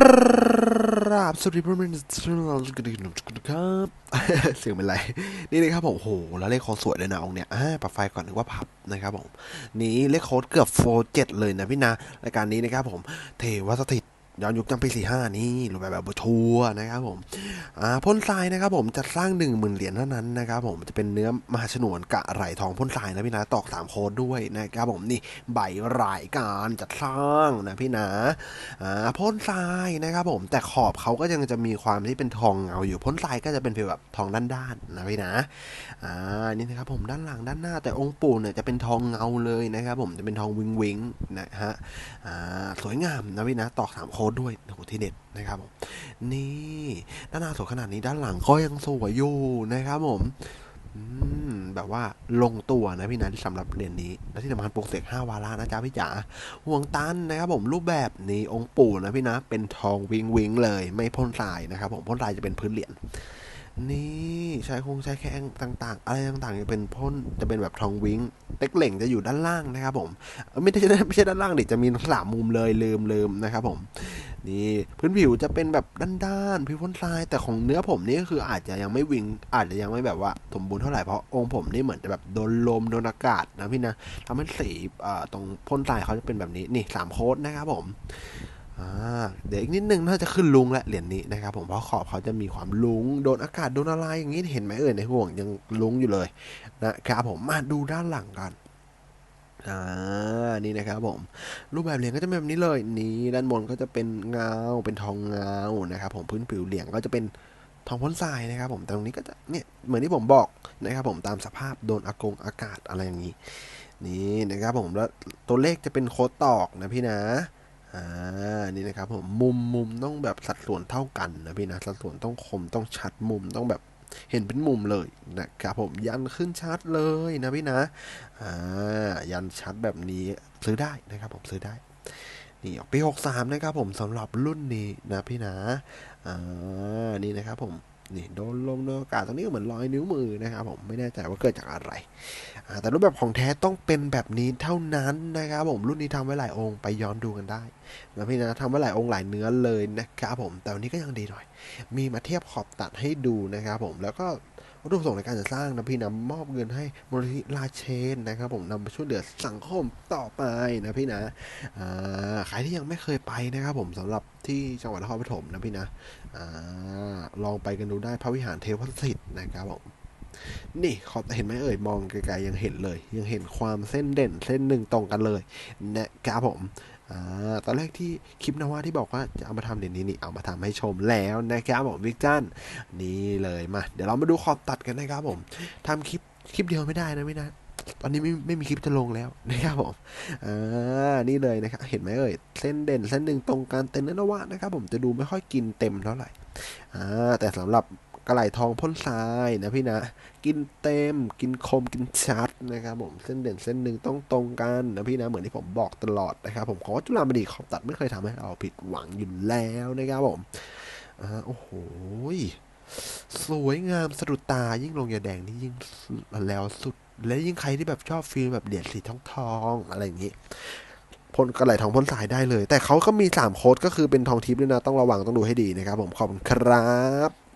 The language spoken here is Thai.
ครับสวัสดีเพื่อนๆทุกคนครับเสียงเป็นไร นี่นะครับผมโห แล้วเลขโค้ดสวยเลยนะองเนี่ยอ่าปรับไฟก่อนนึกว่าพับนะครับผม นี่เลขโค้ดเกือบโฟเจ็ดเลยนะพี่นะรายการนี้นะครับผม เทวสถิต ย้อนยุคจำปีสี่ห้านี่หรือแบบแบบทัวร์นะครับผมอ่าพ่นทรายนะครับผมจะสร้างหนึ่งหมื่นเหรียญเท่านั้นนะครับผมจะเป็นเนื้อมหาชนวนกะไหลทองพ่นทรายนะพี่นะตอกสามโค้ดด้วยนะครับผมนี่ใบรายการจัดสร้างนะพี่นะอ่าพ่นทรายนะครับผมแต่ขอบเขาก็ยังจะมีความที่เป็นทองเงาอยู่พ่นทรายก็จะเป็นฟีลแบบทองด้านๆนะพี่นะอ่านี่นะครับผมด้านหลังด้านหน้าแต่องค์ปู่เนี่ยจะเป็นทองเงาเลยนะครับผมจะเป็นทองวิงวิงนะฮะอ่าสวยงามนะพี่นะตอกสามโค้ดด้วยโอ้โหที่เด็ดนะครับผมนี่ด้านหน้าสวยขนาดนี้ด้านหลังก็ยังสวยอยู่นะครับผมแบบว่าลงตัวนะพี่นะสำหรับเหรียญนี้และที่สำคัญปลุกเสกห้าวาระนะจ๊ะพี่จ๋าห่วงตันนะครับผมรูปแบบนี้องค์ปู่นะพี่นะ เป็นทองวิงวิงเลย ไม่พ่นทรายนะครับผมพ่นทรายจะเป็นพื้นเหรียญนี่ใช้คงใช้แข้งต่าง ๆ อะไรต่างๆจะเป็นพ่นจะเป็นแบบทองวิงเต็กเหล่งจะอยู่ด้านล่างนะครับผมไม่ใช่ไม่ใช่ด้านล่างดิจะมีสามมุมเลยลืมลืมนะครับผม นี่พื้นผิวจะเป็นแบบด้านๆผิวพ่นทรายแต่ของเนื้อผมนี่ก็คืออาจจะยังไม่วิงอาจจะยังไม่แบบว่าสมบูรณ์เท่าไหร่เพราะองค์ผมนี่เหมือนจะแบบโดนลมโดนอากาศนะพี่นะทำให้สีตรงพ่นทรายเขาจะเป็นแบบนี้นี่สามโค้ดนะครับผมเดี๋ยวอีกนิดนึงน่าจะขึ้นลุงและเหรียญนี้นะครับผมเพราะขอบเขาจะมีความลุงโดนอากาศโดนอะไรอย่างนี้เห็นไหมเอ่ยในห่วงยังลุงอยู่เลยนะครับผมมาดูด้านหลังกันอ่า นี่นะครับผมรูปแบบเหรียญก็จะเป็นแบบนี้เลยนี่ด้านบนก็จะเป็นเงาเป็นทองเงานะครับผมพื้นผิวเหรียญก็จะเป็นทองพ่นทรายนะครับผมแต่ตรงนี้ก็จะเนี่ยเหมือนที่ผมบอกนะครับผมตามสภาพโดนอากงอากาศอะไรอย่างนี้นี่นะครับผมแล้วตัวเลขจะเป็นโค้ดตอกนะพี่นะอ่านี่นะครับผมมุมมุมต้องแบบสัดส่วนเท่ากันนะพี่นะสัดส่วนต้องคมต้องชัดมุมต้องแบบ เห็นเป็นมุมเลยนะครับผมยันขึ้นชัดเลยนะพี่นะอ่ายันชัดแบบนี้ซื้อได้นะครับผมซื้อได้นี่ออกปี 63 นะครับผมสำหรับรุ่นนี้นะพี่นะอ่านี่นะครับผม นี่โดนลมโดนอากาศตรงนี้เหมือนรอยนิ้วมือนะครับผมไม่แน่ใจว่าเกิดจากอะไรแต่รูปแบบของแท้ต้องเป็นแบบนี้เท่านั้นนะครับผมรุ่นนี้ทำไว้หลายองค์ไปย้อนดูกันได้นะพี่นะทำไว้หลายองค์หลายเนื้อเลยนะครับผมแต่วันนี้ก็ยังดีหน่อย มีมาเทียบขอบตัดให้ดูนะครับผมแล้วก็ วัตถุประสงค์ในการจะสร้างนะพี่นะมอบเงินให้มูลนิธิลาเชนนะครับ ผมนำไปช่วยเหลือสังคมต่อไปนะพี่นะใครที่ยังไม่เคยไปนะครับ ผมสำหรับที่จังหวัดนครปฐมนะพี่นะอลองไปกันดูได้พระวิหารเทวสิทธิ์นะครับผมนี่ขอบเห็นไหมเอ่ยมองไกลๆยังเห็นเลย ยังเห็นความเส้นเด่นเส้นหนึ่งตรงกันเลยนะครับผม อ่าตอนแรกที่คลิปนว่าที่บอกว่าจะเอามาทำเดี๋ยวนี้นี่เอามาทำให้ชมแล้วนะครับผมวิกจันนี่เลยมา เดี๋ยวเรามาดูขอบตัดกันนะครับผมทำคลิปคลิปเดียวไม่ได้นะไม่นะตอนนี้ไม่ไม่มีคลิปจะลงแล้วนะครับผม อ่า นี่เลยนะครับ เห็นไหมเอ่ย เส้นเด่นเส้นหนึ่งตรงกันเต็นนวะนะครับผมจะดูไม่ค่อยกินเต็มเท่าไหร่ อ่า แต่สำหรับ กระไหลทองพ่นทรายนะพี่นะ กินเต็ม กินคมกินชัดนะครับผมเส้นเด่นเส้นหนึ่งต้องตรงกันนะพี่นะเหมือนที่ผมบอกตลอดนะครับผมขอจุฬามณีขอบตัดไม่เคยทำให้เราผิดหวังอยู่แล้วนะครับผมอ่าโอ้โหสวยงามสะดุดตายิ่งลงยาแดงนี่ยิ่งแล้วสุด และยิ่งใครที่แบบชอบฟีลแบบเหรียญสีทองทองอะไรอย่างนี้พ่นกระไหลทองพ่นทรายได้เลย แต่เขาก็มีสามโค้ดก็คือเป็นทองทิพย์ด้วยนะ ต้องระวังต้องดูให้ดีนะครับผมขอบคุณครับ